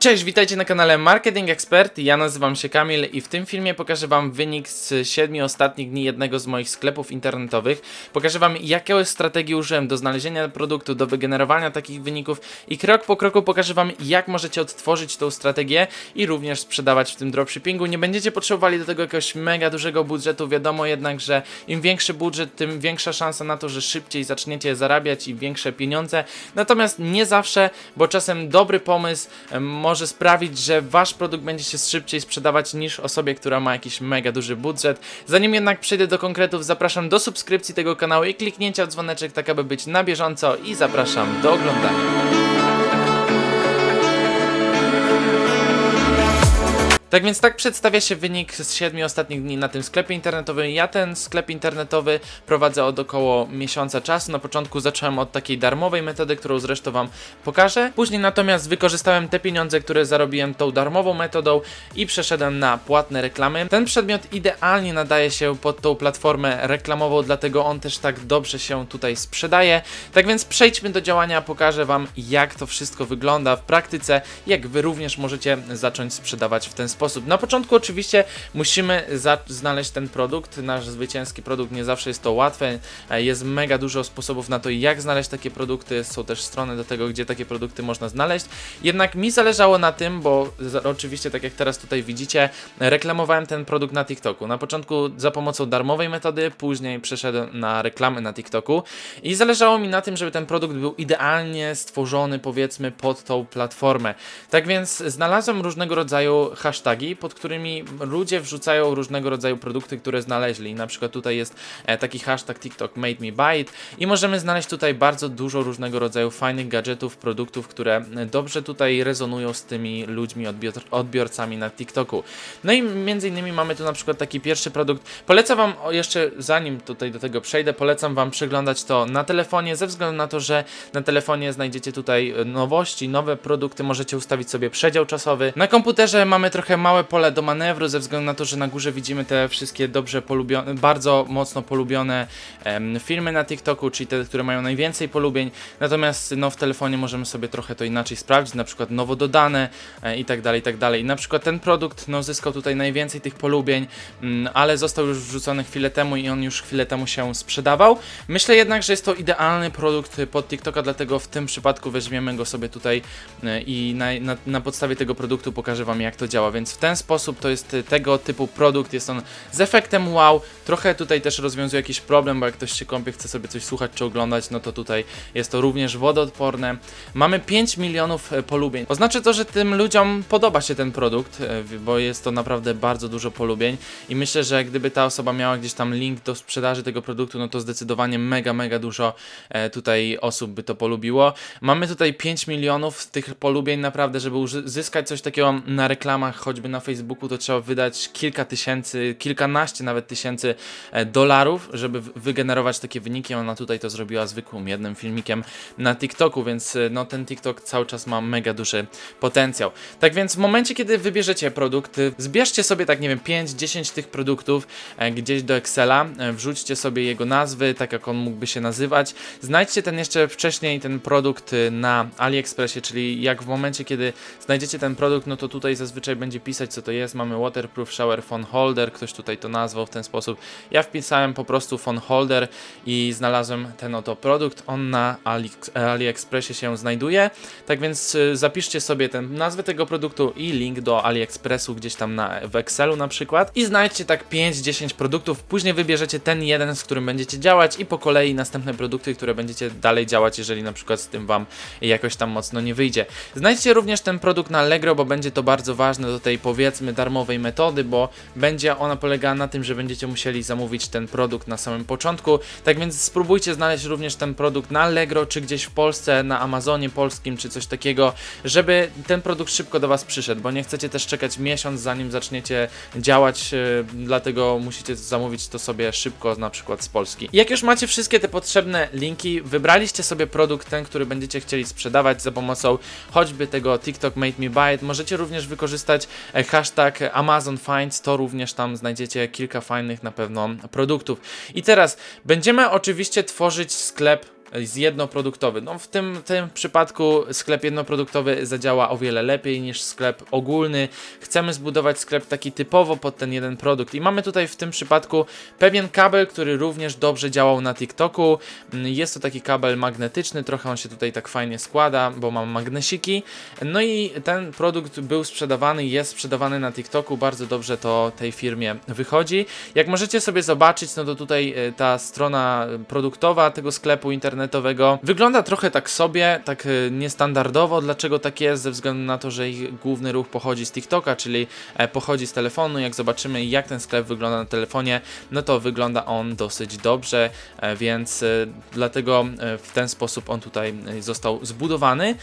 Cześć, witajcie na kanale Marketing Expert. Ja nazywam się Kamil i w tym filmie pokażę Wam wynik z 7 ostatnich dni jednego z moich sklepów internetowych. Pokażę Wam, jakie strategii użyłem do znalezienia produktu, do wygenerowania takich wyników i krok po kroku pokażę Wam, jak możecie odtworzyć tą strategię i również sprzedawać w tym dropshippingu. Nie będziecie potrzebowali do tego jakiegoś mega dużego budżetu. Wiadomo jednak, że im większy budżet, tym większa szansa na to, że szybciej zaczniecie zarabiać i większe pieniądze. Natomiast nie zawsze, bo czasem dobry pomysł em, może sprawić, że wasz produkt będzie się szybciej sprzedawać niż osobie, która ma jakiś mega duży budżet. Zanim jednak przejdę do konkretów, zapraszam do subskrypcji tego kanału i kliknięcia w dzwoneczek, tak aby być na bieżąco i zapraszam do oglądania. Tak więc tak przedstawia się wynik z 7 ostatnich dni na tym sklepie internetowym. Ja ten sklep internetowy prowadzę od około miesiąca czasu. Na początku zacząłem od takiej darmowej metody, którą zresztą Wam pokażę. Później natomiast wykorzystałem te pieniądze, które zarobiłem tą darmową metodą i przeszedłem na płatne reklamy. Ten przedmiot idealnie nadaje się pod tą platformę reklamową, dlatego on też tak dobrze się tutaj sprzedaje. Tak więc przejdźmy do działania, pokażę Wam jak to wszystko wygląda w praktyce, jak Wy również możecie zacząć sprzedawać w ten sposób. Na początku oczywiście musimy znaleźć ten produkt, nasz zwycięski produkt, nie zawsze jest to łatwe, e, jest mega dużo sposobów na to jak znaleźć takie produkty, są też strony do tego, gdzie takie produkty można znaleźć, jednak mi zależało na tym, bo oczywiście tak jak teraz tutaj widzicie, reklamowałem ten produkt na TikToku. Na początku za pomocą darmowej metody, później przeszedłem na reklamy na TikToku. I zależało mi na tym, żeby ten produkt był idealnie stworzony powiedzmy pod tą platformę. Tak więc znalazłem różnego rodzaju hasztagi, pod którymi ludzie wrzucają różnego rodzaju produkty, które znaleźli. Na przykład tutaj jest e, taki hashtag TikTok made me buy it i możemy znaleźć tutaj bardzo dużo różnego rodzaju fajnych gadżetów, produktów, które e, dobrze tutaj rezonują z tymi ludźmi, odbior odbiorcami na TikToku. No i między innymi mamy tu na przykład taki pierwszy produkt. Polecam Wam jeszcze, zanim tutaj do tego przejdę, polecam Wam przeglądać to na telefonie, ze względu na to, że na telefonie znajdziecie tutaj e, nowości, nowe produkty, możecie ustawić sobie przedział czasowy. Na komputerze mamy trochę małe pole do manewru, ze względu na to, że na górze widzimy te wszystkie dobrze polubione, bardzo mocno polubione em, filmy na TikToku, czyli te, które mają najwięcej polubień. Natomiast no, w telefonie możemy sobie trochę to inaczej sprawdzić, na przykład nowo dodane e, i tak dalej, i tak dalej. Na przykład ten produkt no, zyskał tutaj najwięcej tych polubień, mm, ale został już wrzucony chwilę temu i on już chwilę temu się sprzedawał. Myślę jednak, że jest to idealny produkt pod TikToka, dlatego w tym przypadku weźmiemy go sobie tutaj e, i na, na, na podstawie tego produktu pokażę Wam jak to działa, więc w ten sposób to jest e, tego typu produkt, jest on z efektem wow, trochę tutaj też rozwiązuje jakiś problem, bo jak ktoś się kąpie, chce sobie coś słuchać czy oglądać, no to tutaj jest to również wodoodporne. Mamy 5 milionów e, polubień. Oznacza to, że tym ludziom podoba się ten produkt, w- bo jest to naprawdę bardzo dużo polubień i myślę, że gdyby ta osoba miała gdzieś tam link do sprzedaży tego produktu, no to zdecydowanie mega, mega dużo e, tutaj osób by to polubiło. Mamy tutaj 5 milionów tych polubień, naprawdę, żeby uży- zyskać coś takiego na reklamach, choćby na Facebooku, to trzeba wydać kilka tysięcy, kilkanaście nawet tysięcy e, dolarów, żeby wygenerować takie wyniki. Ona tutaj to zrobiła zwykłym jednym filmikiem na TikToku, więc e, no ten TikTok cały czas ma mega duży potencjał. Tak więc w momencie, kiedy wybierzecie produkt, y, zbierzcie sobie tak, nie wiem, 5-10 tych produktów e, gdzieś do Excela, e, wrzućcie sobie jego nazwy, tak jak on mógłby się nazywać. Znajdźcie ten jeszcze wcześniej, ten produkt na AliExpressie, czyli jak w momencie, kiedy znajdziecie ten produkt, no to tutaj zazwyczaj będzie pisać, co to jest. Mamy Waterproof Shower Phone Holder, ktoś tutaj to nazwał w ten sposób. Ja wpisałem po prostu phone holder i znalazłem ten oto produkt. On na Ali AliExpressie się znajduje. Tak więc y, zapiszcie sobie ten, nazwę tego produktu i link do AliExpressu gdzieś tam na, w Excelu na przykład i znajdźcie tak 5-10 produktów. Później wybierzecie ten jeden, z którym będziecie działać i po kolei następne produkty, które będziecie dalej działać, jeżeli na przykład z tym wam jakoś tam mocno nie wyjdzie. Znajdźcie również ten produkt na Allegro, bo będzie to bardzo ważne do tej powiedzmy darmowej metody, bo będzie ona polegała na tym, że będziecie musieli zamówić ten produkt na samym początku. Tak więc spróbujcie znaleźć również ten produkt na Allegro, czy gdzieś w Polsce, na Amazonie polskim, czy coś takiego, żeby ten produkt szybko do Was przyszedł, bo nie chcecie też czekać miesiąc, zanim zaczniecie działać, yy, dlatego musicie zamówić to sobie szybko, na przykład z Polski. Jak już macie wszystkie te potrzebne linki, wybraliście sobie produkt ten, który będziecie chcieli sprzedawać za pomocą choćby tego TikTok Made Me Buy It, możecie również wykorzystać e, hashtag Amazon Finds, to również tam znajdziecie kilka fajnych na pewno produktów. I teraz będziemy oczywiście tworzyć sklep jest jednoproduktowy. No w tym, tym przypadku sklep jednoproduktowy zadziała o wiele lepiej niż sklep ogólny. Chcemy zbudować sklep taki typowo pod ten jeden produkt i mamy tutaj w tym przypadku pewien kabel, który również dobrze działał na TikToku. Mm, Jest to taki kabel magnetyczny, trochę on się tutaj tak fajnie składa, bo mam magnesiki. No i ten produkt był sprzedawany, jest sprzedawany na TikToku, bardzo dobrze to tej firmie wychodzi. Jak możecie sobie zobaczyć, no to tutaj e, ta strona produktowa tego sklepu internetowego wygląda trochę tak sobie, tak e, niestandardowo. Dlaczego tak jest? Ze względu na to, że ich główny ruch pochodzi z TikToka, czyli e, pochodzi z telefonu. Jak zobaczymy, jak ten sklep wygląda na telefonie, no to wygląda on dosyć dobrze, e, więc e, dlatego w ten sposób on tutaj został zbudowany.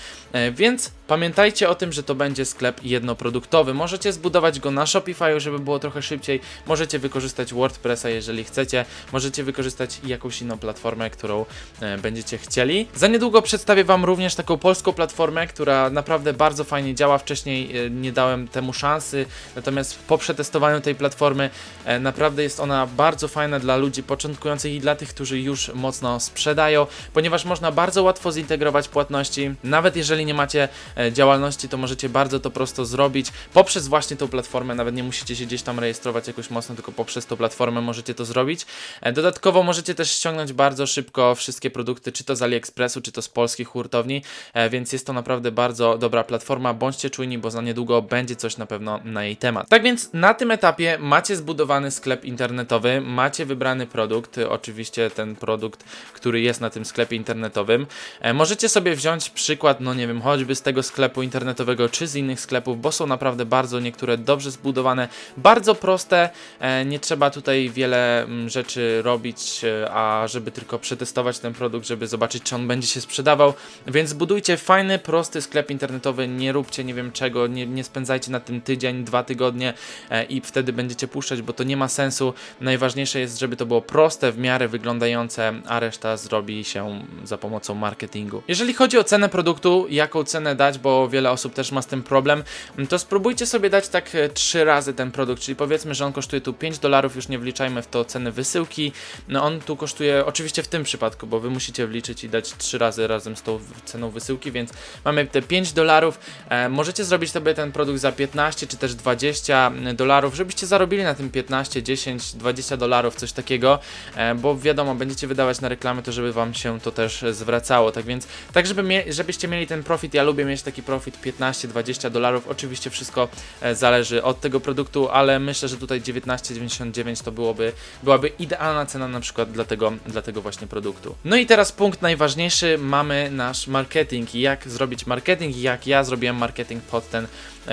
Więc pamiętajcie o tym, że to będzie sklep jednoproduktowy. Możecie zbudować go na Shopify, żeby było trochę szybciej. Możecie wykorzystać WordPressa, jeżeli chcecie. Możecie wykorzystać jakąś inną platformę, którą e, będziecie chcieli. Za niedługo przedstawię Wam również taką polską platformę, która naprawdę bardzo fajnie działa. Wcześniej e, nie dałem temu szansy, natomiast po przetestowaniu tej platformy e, naprawdę jest ona bardzo fajna dla ludzi początkujących i dla tych, którzy już mocno sprzedają, ponieważ można bardzo łatwo zintegrować płatności. Nawet jeżeli nie macie działalności, to możecie bardzo to prosto zrobić poprzez właśnie tą platformę. Nawet nie musicie się gdzieś tam rejestrować jakoś mocno, tylko poprzez tą platformę możecie to zrobić. E, Dodatkowo możecie też ściągnąć bardzo szybko wszystkie produkty, czy to z AliExpressu, czy to z polskich hurtowni, e, więc jest to naprawdę bardzo dobra platforma. Bądźcie czujni, bo za niedługo będzie coś na pewno na jej temat. Tak więc na tym etapie macie zbudowany sklep internetowy, macie wybrany produkt, oczywiście ten produkt, który jest na tym sklepie internetowym. E, Możecie sobie wziąć przykład, no nie wiem, choćby z tego sklepu internetowego, czy z innych sklepów, bo są naprawdę bardzo niektóre dobrze zbudowane, bardzo proste, e, nie trzeba tutaj wiele mm, rzeczy robić, e, a żeby tylko przetestować ten produkt, żeby zobaczyć, czy on będzie się sprzedawał, więc zbudujcie fajny, prosty sklep internetowy, nie róbcie nie wiem czego, nie, nie spędzajcie na tym tydzień, dwa tygodnie e, i wtedy będziecie puszczać, bo to nie ma sensu. Najważniejsze jest, żeby to było proste, w miarę wyglądające, a reszta zrobi się za pomocą marketingu. Jeżeli chodzi o cenę produktu, jaką cenę dać, bo wiele osób też ma z tym problem, to spróbujcie sobie dać tak e, trzy razy ten produkt, czyli powiedzmy, że on kosztuje tu 5 dolarów, już nie wliczajmy w to ceny wysyłki. No on tu kosztuje, oczywiście w tym przypadku, bo wy musicie wliczyć i dać trzy razy razem z tą ceną wysyłki, więc mamy te 5 dolarów. E, możecie zrobić sobie ten produkt za 15 czy też 20 dolarów, żebyście zarobili na tym 15, 10, 20 dolarów, coś takiego, e, bo wiadomo, będziecie wydawać na reklamy, to żeby wam się to też e, zwracało. Tak więc, tak żeby mie- żebyście mieli ten profit, ja lubię mieć taki profit 15-20 dolarów. Oczywiście wszystko e, zależy od tego produktu, ale myślę, że tutaj 19,99 to byłoby, byłaby idealna cena na przykład dla tego, dla tego właśnie produktu. No i teraz punkt najważniejszy, mamy nasz marketing. Jak zrobić marketing, jak ja zrobiłem marketing pod ten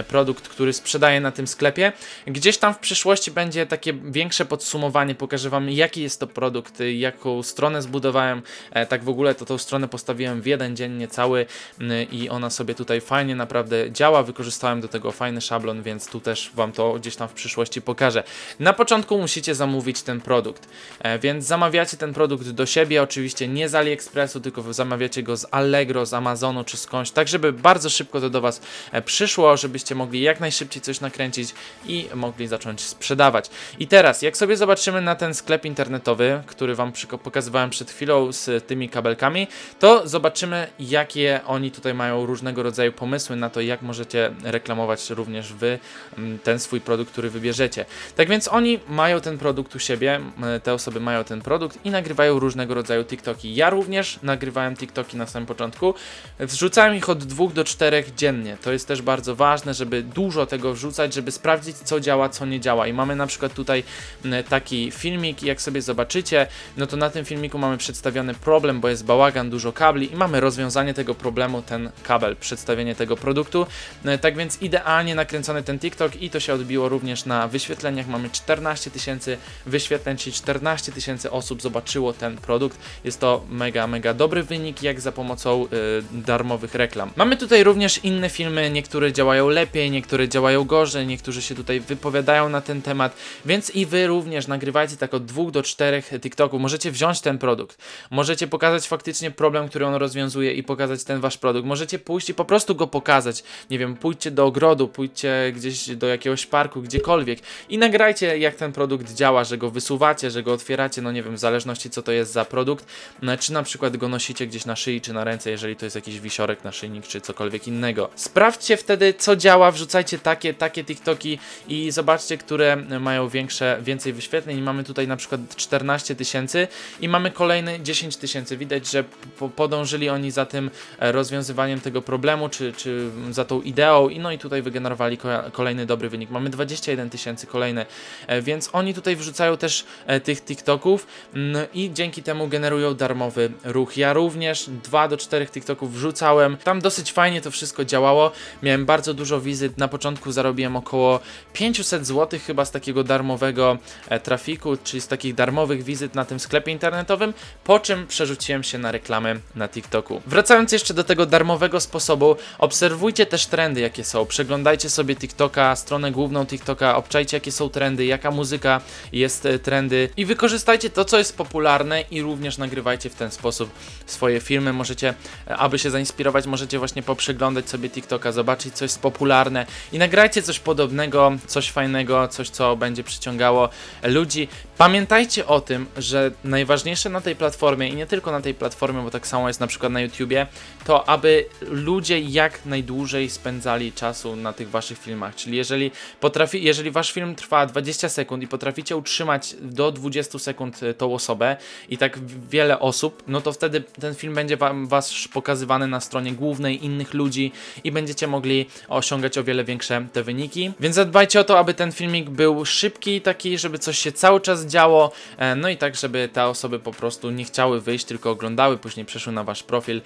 produkt, który sprzedaję na tym sklepie. Gdzieś tam w przyszłości będzie takie większe podsumowanie, pokażę Wam jaki jest to produkt, y, jaką stronę zbudowałem, e, tak w ogóle to tą stronę postawiłem w jeden dzień niecały i ona sobie tutaj fajnie naprawdę działa, wykorzystałem do tego fajny szablon, więc tu też Wam to gdzieś tam w przyszłości pokażę. Na początku musicie zamówić ten produkt, e, więc zamawiacie ten produkt do siebie, oczywiście nie z AliExpressu, tylko zamawiacie go z Allegro, z Amazonu czy skądś, tak żeby bardzo szybko to do Was e, przyszło, żebyście mogli jak najszybciej coś nakręcić i mogli zacząć sprzedawać. I teraz, jak sobie zobaczymy na ten sklep internetowy, który Wam pokazywałem przed chwilą z tymi kabelkami, to zobaczymy, jakie oni tutaj mają różnego rodzaju pomysły na to, jak możecie reklamować również Wy mm, ten swój produkt, który wybierzecie. Tak więc oni mają ten produkt u siebie, m, te osoby mają ten produkt i nagrywają różnego rodzaju TikToki. Ja również nagrywałem TikToki na samym początku. Wrzucałem ich od dwóch do czterech dziennie. To jest też bardzo ważne, żeby dużo tego wrzucać, żeby sprawdzić, co działa, co nie działa. I mamy na przykład tutaj taki filmik, i jak sobie zobaczycie, no to na tym filmiku mamy przedstawiony problem, bo jest bałagan, dużo kabli i mamy rozwiązanie tego problemu, ten kabel, przedstawienie tego produktu. Tak więc idealnie nakręcony ten TikTok i to się odbiło również na wyświetleniach. Mamy 14 tysięcy wyświetleń, czyli 14 tysięcy osób zobaczyło ten produkt. Jest to mega, mega dobry wynik, jak za pomocą y, darmowych reklam. Mamy tutaj również inne filmy, niektóre działają lepiej, lepiej, niektóre działają gorzej, niektórzy się tutaj wypowiadają na ten temat, więc i wy również nagrywajcie tak od dwóch do czterech TikToków. Możecie wziąć ten produkt, możecie pokazać faktycznie problem, który on rozwiązuje i pokazać ten wasz produkt. Możecie pójść i po prostu go pokazać. Nie wiem, pójdźcie do ogrodu, pójdźcie gdzieś do jakiegoś parku, gdziekolwiek i nagrajcie jak ten produkt działa, że go wysuwacie, że go otwieracie, no nie wiem, w zależności co to jest za produkt, no, czy na przykład go nosicie gdzieś na szyi, czy na ręce, jeżeli to jest jakiś wisiorek, naszyjnik, czy cokolwiek innego. Sprawdźcie wtedy, co działa, wrzucajcie takie, takie TikToki i zobaczcie, które mają większe, więcej wyświetleń. Mamy tutaj na przykład 14 tysięcy i mamy kolejne 10 tysięcy. Widać, że po, podążyli oni za tym e, rozwiązywaniem tego problemu, czy, czy za tą ideą, i no i tutaj wygenerowali ko kolejny dobry wynik. Mamy 21 tysięcy kolejne, więc oni tutaj wrzucają też e, tych TikToków i dzięki temu generują darmowy ruch. Ja również 2 do 4 TikToków wrzucałem. Tam dosyć fajnie to wszystko działało. Miałem bardzo dużo wizyt. Na początku zarobiłem około 500 zł chyba z takiego darmowego e, trafiku, czyli z takich darmowych wizyt na tym sklepie internetowym, po czym przerzuciłem się na reklamę na TikToku. Wracając jeszcze do tego darmowego sposobu, obserwujcie też trendy, jakie są. Przeglądajcie sobie TikToka, stronę główną TikToka, obczajcie, jakie są trendy, jaka muzyka jest e, trendy i wykorzystajcie to, co jest popularne i również nagrywajcie w ten sposób swoje filmy. Możecie, e, aby się zainspirować, możecie właśnie poprzeglądać sobie TikToka, zobaczyć coś popularne i nagrajcie coś podobnego, coś fajnego, coś, co będzie przyciągało ludzi. Pamiętajcie o tym, że najważniejsze na tej platformie i nie tylko na tej platformie, bo tak samo jest na przykład na YouTubie, to aby ludzie jak najdłużej spędzali czasu na tych waszych filmach. Czyli jeżeli potrafi, jeżeli wasz film trwa 20 sekund i potraficie utrzymać do 20 sekund e, tą osobę i tak wiele osób, no to wtedy ten film będzie wam was pokazywany na stronie głównej innych ludzi i będziecie mogli osiągać o wiele większe te wyniki. Więc zadbajcie o to, aby ten filmik był szybki, taki, żeby coś się cały czas działo, e, no i tak, żeby te osoby po prostu nie chciały wyjść, tylko oglądały, później przeszły na wasz profil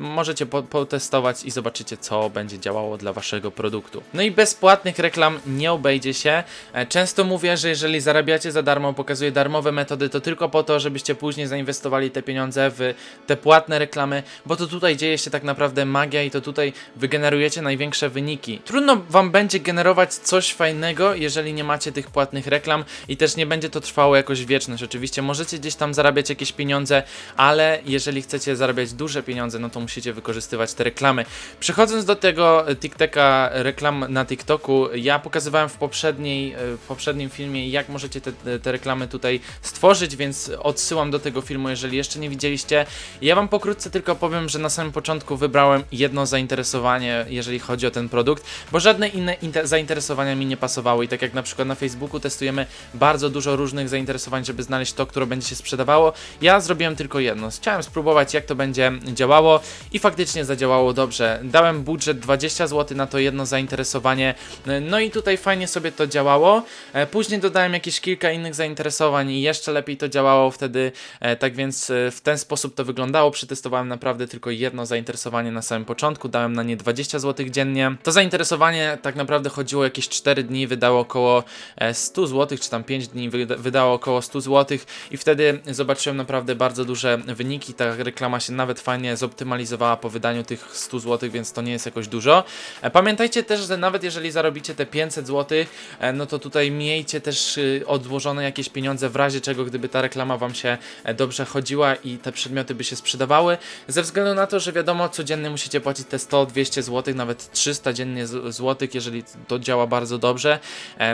możecie po potestować i zobaczycie, co będzie działało dla waszego produktu. No i bez płatnych reklam nie obejdzie się. E, często mówię, że jeżeli zarabiacie za darmo, pokazuję darmowe metody, to tylko po to, żebyście później zainwestowali te pieniądze w te płatne reklamy, bo to tutaj dzieje się tak naprawdę magia i to tutaj wygenerujecie największe wyniki. Trudno wam będzie generować coś fajnego, jeżeli nie macie tych płatnych reklam i też nie będzie to trwało jakoś wieczność. Oczywiście możecie gdzieś tam zarabiać jakieś pieniądze, ale jeżeli chcecie zarabiać duże pieniądze, no to musicie wykorzystywać te reklamy. Przechodząc do tego TikToka, reklam na TikToku, ja pokazywałem w, poprzedniej, e, w poprzednim filmie, jak możecie te, te reklamy tutaj stworzyć, więc odsyłam do tego filmu, jeżeli jeszcze nie widzieliście. Ja Wam pokrótce tylko powiem, że na samym początku wybrałem jedno zainteresowanie, jeżeli chodzi o ten produkt, bo żadne inne zainteresowania mi nie pasowały i tak jak na przykład na Facebooku testujemy bardzo dużo różnych zainteresowań, żeby znaleźć to, które będzie się sprzedawało, ja zrobiłem tylko jedno. Chciałem spróbować, jak to będzie działało i faktycznie zadziałało dobrze. Dałem budżet 20 zł na to jedno zainteresowanie, no i tutaj fajnie sobie to działało. E, później dodałem jakieś kilka innych zainteresowań i jeszcze lepiej to działało wtedy, e, tak więc e, w ten sposób to wyglądało. Przetestowałem naprawdę tylko jedno zainteresowanie na samym początku, dałem na nie 20 zł dziennie. To zainteresowanie tak naprawdę chodziło jakieś 4 dni, wydało około 100 zł, czy tam 5 dni wydało około 100 zł i wtedy zobaczyłem naprawdę bardzo duże wyniki. Ta reklama się nawet fajnie zoptymalizowała po wydaniu tych 100 zł, więc to nie jest jakoś dużo. E, pamiętajcie też, że nawet jeżeli zarobicie te 500 zł, e, no to tutaj miejcie też y, odłożone jakieś pieniądze w razie czego, gdyby ta reklama Wam się e, dobrze chodziła i te przedmioty by się sprzedawały. Ze względu na to, że wiadomo, codziennie musicie płacić te 100-200 zł, nawet 300 dziennie złotych, jeżeli to działa bardzo dobrze.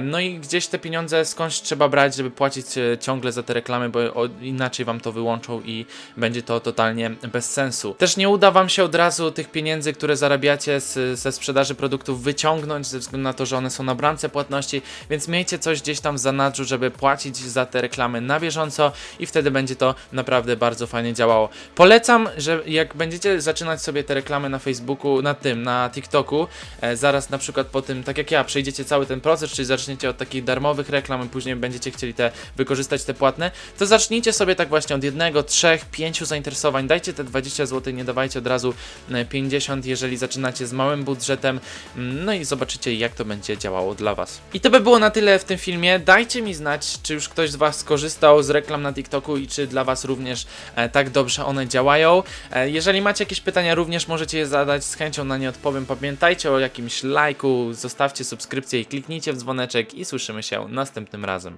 No i gdzieś te pieniądze skądś trzeba brać, żeby płacić ciągle za te reklamy, bo inaczej Wam to wyłączą i będzie to totalnie bez sensu. Też nie uda Wam się od razu tych pieniędzy, które zarabiacie z, ze sprzedaży produktów wyciągnąć, ze względu na to, że one są na bramce płatności, więc miejcie coś gdzieś tam w zanadrzu, żeby płacić za te reklamy na bieżąco i wtedy będzie to naprawdę bardzo fajnie działało. Polecam, że jak będziecie zaczynać sobie te reklamy na Facebooku, na tym, na TikToku, e, zaraz na przykład po tym, tak jak ja, przejdziecie cały ten proces, czyli zaczniecie od takich darmowych reklam, i później będziecie chcieli te wykorzystać te płatne, to zacznijcie sobie tak właśnie od jednego, trzech, pięciu zainteresowań, dajcie te 20 zł, nie dawajcie od razu e, 50, jeżeli zaczynacie z małym budżetem, Mm, no i zobaczycie jak to będzie działało dla Was. I to by było na tyle w tym filmie. Dajcie mi znać, czy już ktoś z Was skorzystał z reklam na TikToku i czy dla Was również e, tak dobrze one działają. E, jeżeli macie jakieś pytania, również możecie je zadać, z chęcią na nie odpowiem. Pamiętajcie o jakimś lajku, zostawcie subskrypcję i kliknijcie w dzwoneczek i słyszymy się następnym razem.